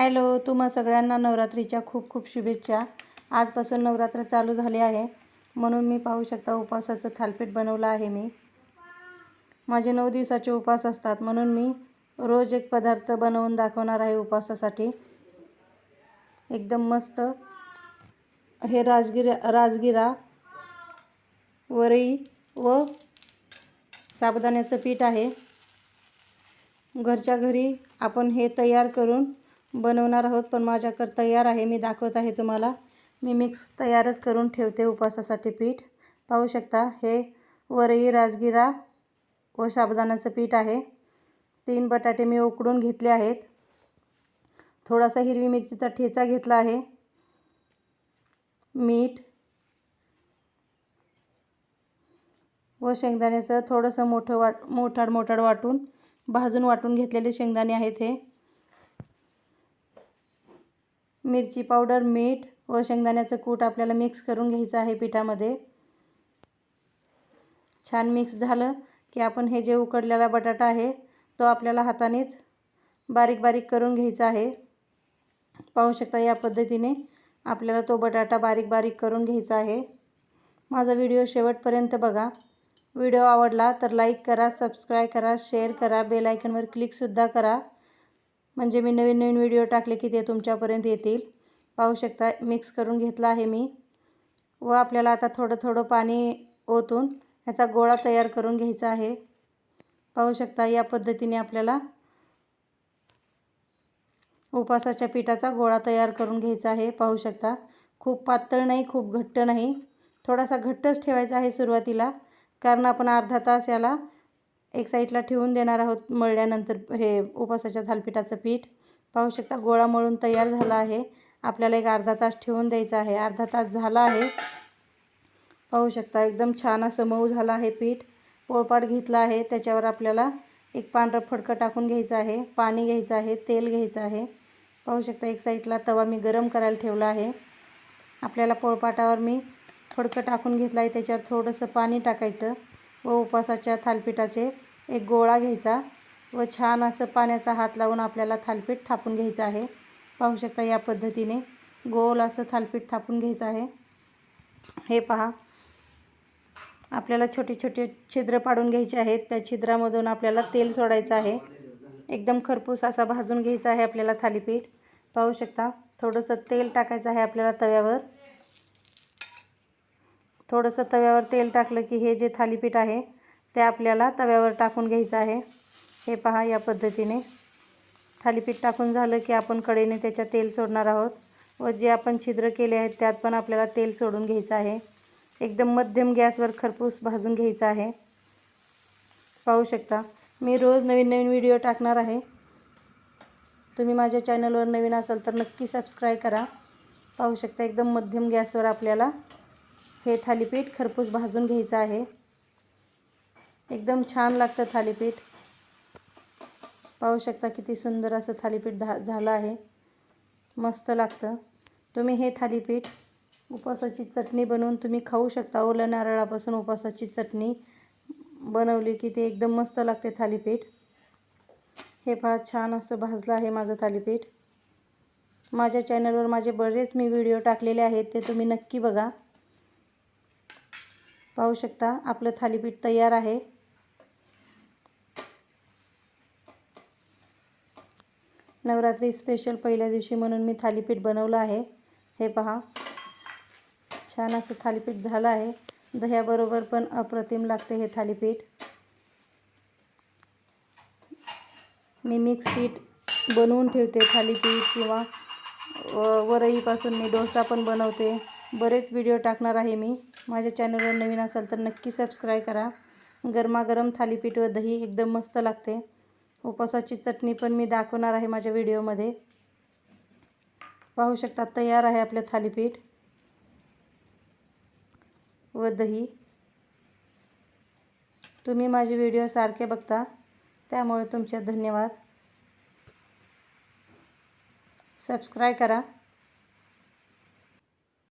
Hello तुम्हा सगळ्यांना नवरात्रीच्या खूप खूप शुभेच्छा. आजपासून नवरात्र चालू झाले आहे. म्हणून मी पाहू शकता उपवासाचं थालपीठ बनवलं आहे मी. माझे नऊ दिवसाचे उपवास असतात म्हणून मी रोज एक पदार्थ बनवून दाखवणार आहे उपवासासाठी एकदम मस्त. हे राजगिरा राजगिरा वरई व साबुदाण्याचं पीठ आहे. घरच्या घरी आपण हे तयार करून बनवणार आहोत पण माझ्याकडं तयार आहे. मी दाखवत आहे तुम्हाला. मी मिक्स तयारच करून ठेवते उपवासासाठी पीठ. पाहू शकता हे वरई राजगिरा व साबुदाण्याचं पीठ आहे. तीन बटाटे मी उकडून घेतले आहेत. थोडासा हिरवी मिरचीचा ठेचा घेतला आहे. मीठ व शेंगदाण्याचं थोडंसं मोठं वाट मोठाड मोठाड वाटून भाजून वाटून घेतलेले शेंगदाणे आहेत हे. मिरची पावडर मीठ व शेंगदाण्याचं कूट आपल्याला मिक्स करून घ्यायचं आहे पिठामध्ये. छान मिक्स झालं की आपण हे जे उकडलेला बटाटा आहे तो आपल्याला हातानेच बारीक बारीक करून घ्यायचा आहे. पाहू शकता या पद्धतीने आपल्याला तो बटाटा बारीक बारीक करून घ्यायचा आहे. माझा व्हिडिओ शेवटपर्यंत बघा. व्हिडिओ आवडला तर लाईक करा सबस्क्राईब करा शेअर करा बेलायकनवर क्लिकसुद्धा करा. म्हणजे मी नवीन नवीन व्हिडिओ टाकले की ते तुमच्यापर्यंत येतील. पाहू शकता मिक्स करून घेतला आहे मी. व आपल्याला आता थोडं थोडं पाणी ओतून ह्याचा गोळा तयार करून घ्यायचा आहे. पाहू शकता या पद्धतीने आपल्याला उपासाच्या पिठाचा गोळा तयार करून घ्यायचा आहे. पाहू शकता खूप पातळ नाही खूप घट्ट नाही. थोडासा घट्टच ठेवायचा आहे सुरुवातीला कारण आपण अर्धा तास याला एक साईडला ठेवून देणार आहोत मळल्यानंतर हे उपासाच्या थालपिठाचं पीठ. पाहू शकता गोळा मळून तयार झाला आहे. आपल्याला एक अर्धा तास ठेवून द्यायचा आहे. अर्धा तास झाला आहे. पाहू शकता एकदम छान असं मऊ झालं आहे पीठ. पोळपाट घेतला आहे. त्याच्यावर आपल्याला एक पांढरं फडकं टाकून घ्यायचं आहे. पाणी घ्यायचं आहे. तेल घ्यायचं आहे. पाहू शकता एक साईडला तवा मी गरम करायला ठेवला आहे. आपल्याला पोळपाटावर मी फडकं टाकून घेतलं आहे. त्याच्यावर थोडंसं पाणी टाकायचं. व उपासाच्या थालपीठाचे एक गोळा घ्यायचा व छान असं पाण्याचा हात लावून आपल्याला थालपीठ थापून घ्यायचं आहे. पाहू शकता या पद्धतीने गोल असं थालपीठ थापून घ्यायचं आहे. हे पहा. आपल्याला छोटे छोटे छिद्र पाडून घ्यायचे आहेत. त्या छिद्रामधून आपल्याला तेल सोडायचं आहे. एकदम खरपूस असा भाजून घ्यायचा आहे आपल्याला थालीपीठ. पाहू शकता. थोडंसं तेल टाकायचं आहे आपल्याला तव्यावर. थोडंसं तव्यावर तेल टाकलं की हे जे थालीपीठ आहे ते आपल्याला तव्यावर टाकून घ्यायचं आहे. हे पहा या पद्धतीने. थालीपीठ टाकून झालं की आपण कडेने त्याच्या तेल सोडणार आहोत व जे आपण छिद्र केले आहेत त्यात पण आपल्याला तेल सोडून घ्यायचं आहे. एकदम मध्यम गॅसवर खरपूस भाजून घ्यायचं आहे. पाहू शकता मी रोज नवीन नवीन व्हिडिओ टाकणार आहे. तुम्ही माझ्या चॅनलवर नवीन असाल तर नक्की सबस्क्राईब करा. पाहू शकता एकदम मध्यम गॅसवर आपल्याला हे थालीपीठ खरपूस भाजून घ्यायचं आहे. एकदम छान लागतं थालीपीठ. पाहू शकता किती सुंदर असं थालीपीठ धा झालं आहे. मस्त लागतं. तुम्ही हे थालीपीठ उपवासाची चटणी बनवून तुम्ही खाऊ शकता. ओलं नारळापासून उपवासाची चटणी बनवली की ते एकदम मस्त लागते थालीपीठ. हे फार छान असं भाजलं आहे माझं थालीपीठ. माझ्या चॅनलवर माझे बरेच मी व्हिडिओ टाकलेले आहेत ते तुम्ही नक्की बघा. पाहू शकता आपलं थालीपीठ तयार आहे. नवरात्री स्पेशल पहिल्या दिवशी म्हणून मी थालीपीठ बनवलं आहे. हे पहा. छान असं थालीपीठ झालं आहे. दह्याबरोबर पण अप्रतिम लागते हे थालीपीठ. मी मिक्स पीठ बनवून ठेवते थालीपीठ किंवा वरईपासून मी डोसा पण बनवते. बरेच व्हिडिओ टाकणार आहे मी. माझ्या चॅनलवर नवीन असाल तर नक्की सबस्क्राईब करा. गरमागरम थालीपीठ व दही एकदम मस्त लागते. उपवासाची चटणी पण मी दाखवणार आहे माझ्या व्हिडिओमध्ये पाहू शकता तयार आहे आपलं थालीपीठ. व दही. तुम्ही माझे व्हिडिओ सारखे बघता. त्यामुळे तुमचे धन्यवाद. सबस्क्राईब करा.